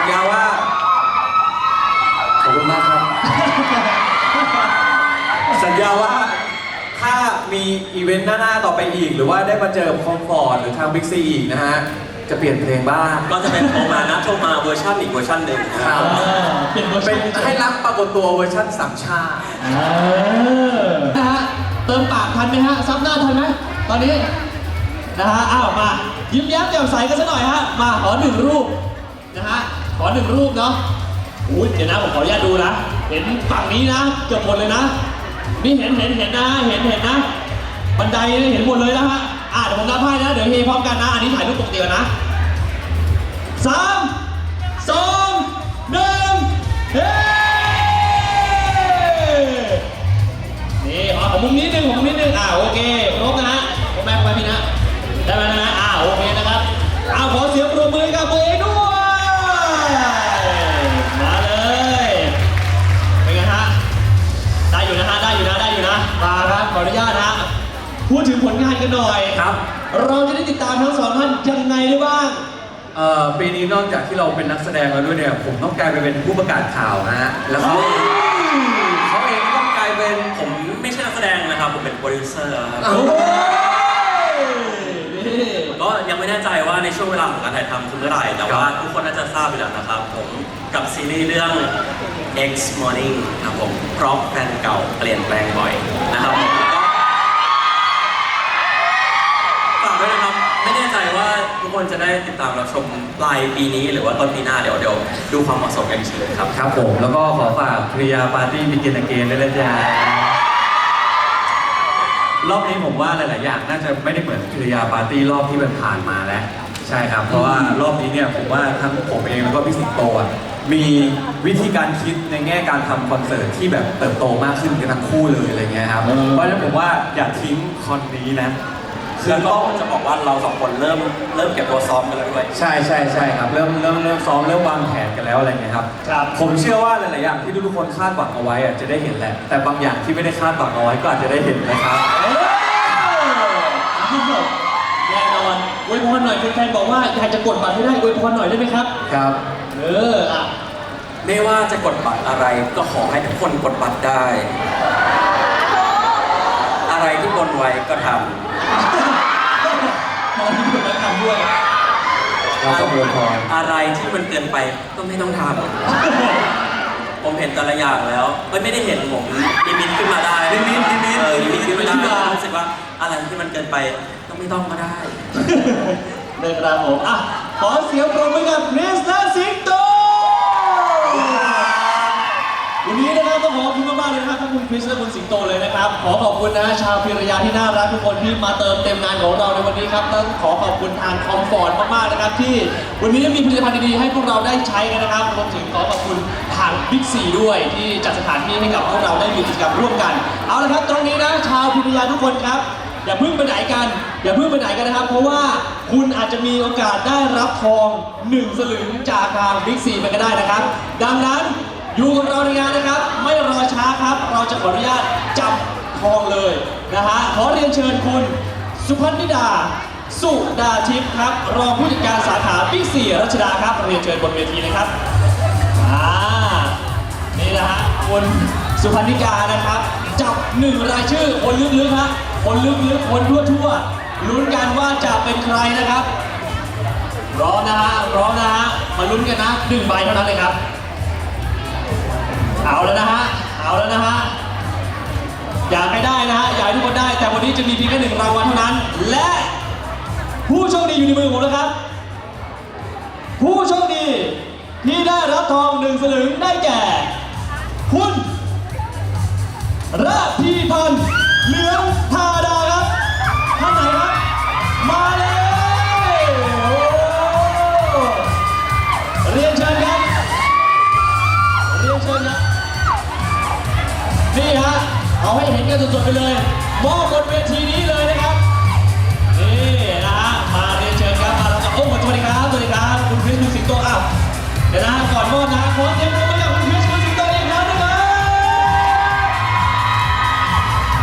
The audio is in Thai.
สัญญาว่า ขอบคุณมากครับ สัญญาว่า ถ้ามีอีเวนต์หน้า ๆ ต่อไปอีก หรือว่าได้มาเจอคอมฟอร์ดหรือทางบิ๊กซีอีกนะฮะ จะเปลี่ยนเพลงบ้าง ก็จะเป็นโทรมานะโทรมาเวอร์ชันอีกเวอร์ชันหนึ่งครับเป็นให้รับปรากฏตัวเวอร์ชันสามชาตินะฮะเติมปากทันไหมฮะซับหน้าทันไหมตอนนี้นะฮะอ้าวมายิ้มแย้มแจ่มใสกันสักหน่อยฮะมาขอหนึ่งรูปนะฮะ ขอหนึ่งรูปเนาะอุ้ยเดี๋ยวนะผมขออนุญาตดูนะ เห็นฝั่งนี้นะเกือบหมดเลยนะ นี่เห็นเห็นเห็นนะ เห็นเห็นนะ บันไดเห็นหมดเลยนะฮะ อะเดี๋ยวผมนับให้นะ เดี๋ยวเฮพร้อมกันนะ อันนี้ถ่ายรูปปกติก่อนนะสาม มาครับขออนุญาตนะฮะพูดถึงผลงานกันหน่อย ครับ เราจะได้ติดตามทั้งสองท่านยังไงได้บ้าง เอ่อปีนี้นอกจากที่เราเป็นนักแสดงแล้วด้วยเนี่ย ผมต้องกลายไปเป็นผู้ประกาศข่าวนะฮะ แล้วเขาเขาเองก็ต้องกลายเป็นผมไม่ใช่นักแสดงนะครับ ผมเป็นโปรดิวเซอร์ครับ โอ้ยนี่ก็ยังไม่แน่ใจว่าในช่วงเวลาของการถ่ายทำคือเมื่อไหร่แต่ว่าทุกคนน่าจะทราบอยู่แล้วนะครับ ผมกับซีรีส์เรื่อง X Morning ครับผมเพราะแฟนเก่าเปลี่ยนแปลงบ่อยนะครับผมก็ฝากด้วยนะครับ ไม่แน่ใจว่าทุก คนจะได้ติดตามรับชมปลายปีนี้หรือว่าต้นปีหน้าเดี๋ยวเดี๋ยวดูความเหมาะสมกันอีกทีเลยครับ ครับผมแล้วก็ขอฝากพริยาปาร์ตี้บิกินเกนด้วยนะจ๊ะรอบนี้ผมว่าหลาย ๆ อย่าง น่าจะไม่ได้เหมือนพริยาปาร์ตี้รอบที่มันผ่านมาแล้ว ใช่ครับ เพราะว่ารอบนี้เนี่ยผมว่าทั้งผมเองแล้วก็พี่สิงโตอะมีวิธีการคิดในแง่การทำคอนเสิร์ตที่แบบเติบโตมากขึ้นกันทั้งคู่เลยอะไรเงี้ยครับเพราะฉะนั้นผมว่าอย่าทิ้งคอนนี้นะ คือก็จะบอกว่าเราสองคนเริ่มเริ่มเก็บตัวซ้อมกันแล้วด้วย ใช่ใช่ใช่ครับเริ่มเริ่มเริ่มซ้อมเริ่มวางแผนกันแล้วอะไรเงี้ยครับครับผมเชื่อว่าหลายๆอย่างที่ทุกๆคนคาดหวังเอาไว้อะจะได้เห็นแหละ แต่บางอย่างที่ไม่ได้คาดหวังเอาไว้ก็อาจจะได้เห็นนะครับเออแน่นอนอวยพรหน่อยแฟนๆบอกว่าอยากจะกดบัตรให้ได้อวยพรหน่อยได้ไหมครับ ครับ เอออะไม่ว่าจะกดบัตรอะไรก็ขอให้ทุกคนกดบัตรได้ อะไรที่บนไว้ก็ทข เราก็อวยพรำอะไรที่มันเกินไปก็ไม่ต้องทำผมเห็นแต่ละอย่างแล้วเอ้ยไม่ได้เห็นผมดิมิตขึ้นมาได้นิมิตนิมิตเออดิมิตขึ้นมาได้นิมิตขึ้นมารู้สึกว่าอะไรที่มันเกินไปก็ไม่ต้องก็ได้เดินครับผมอะขอเสียงปรบมือกับคริสและสิงโต วันนี้นะครับต้องขอขอบคุณมากๆ เลยนะครับทั้งคุณคริสและคุณสิงโตเลยนะครับ ขอขอบคุณนะชาวพิรยาที่น่ารักทุกคนที่มาเติมเต็มงานของเราในวันนี้ครับต้องขอขอบคุณทางคอมฟอร์ตมากๆนะครับที่วันนี้มีผลิตภัณฑ์ดีๆให้พวกเราได้ใช้กันนะครับรวมถึงขอขอบคุณทางบิ๊กซีด้วย ที่จัดสถานที่ให้กับพวกเราได้มีกิจกรรมร่วมกัน เอาละครับ ตรงนี้นะชาวพิรยาทุกคนครับอย่าเพิ่งไปไหนกัน อย่าเพิ่งไปไหนกันนะครับ เพราะว่าคุณอาจจะมีโอกาสได้รับทองหนึ่งสลึงจากทางบิ๊กซีไปก็ได้นะครับ ดังนั้น อยู่กับเราในงานนะครับ ไม่รอช้าครับ เราจะขออนุญาตจับทองเลยนะฮะขอเรียนเชิญคุณ สุพัฒนิดา สุดาทิพย์ครับรองผู้จัดการสาขาบิ๊กซีรัชดาครับเรียนเชิญบนเวทีนะครับอ่านี่นะฮะคนสุพรรณิกานะครับ จับหนึ่งรายชื่อคนลึกๆฮะคนลึกๆคนทั่วๆลุ้นกันว่าจะเป็นใครนะครับพร้อมนะฮะพร้อมนะฮะมาลุ้นกันนะหนึ่งใบเท่านั้นเลยครับ เอาแล้วนะฮะ เอาแล้วนะฮะ อยากให้ได้นะฮะ อยากให้ทุกคนได้ แต่วันนี้จะมีเพียงแค่หนึ่งรางวัลเท่านั้น และผู้โชคดีอยู่ในมือผมแล้วครับ ผู้โชคดีที่ได้รับทองหนึ่งสลึงได้แก่ คุณระพีพันธ์เหลืองทา ให้เห็นกันสดๆไปเลยมอบบนเวทีนี้เลยนะครับ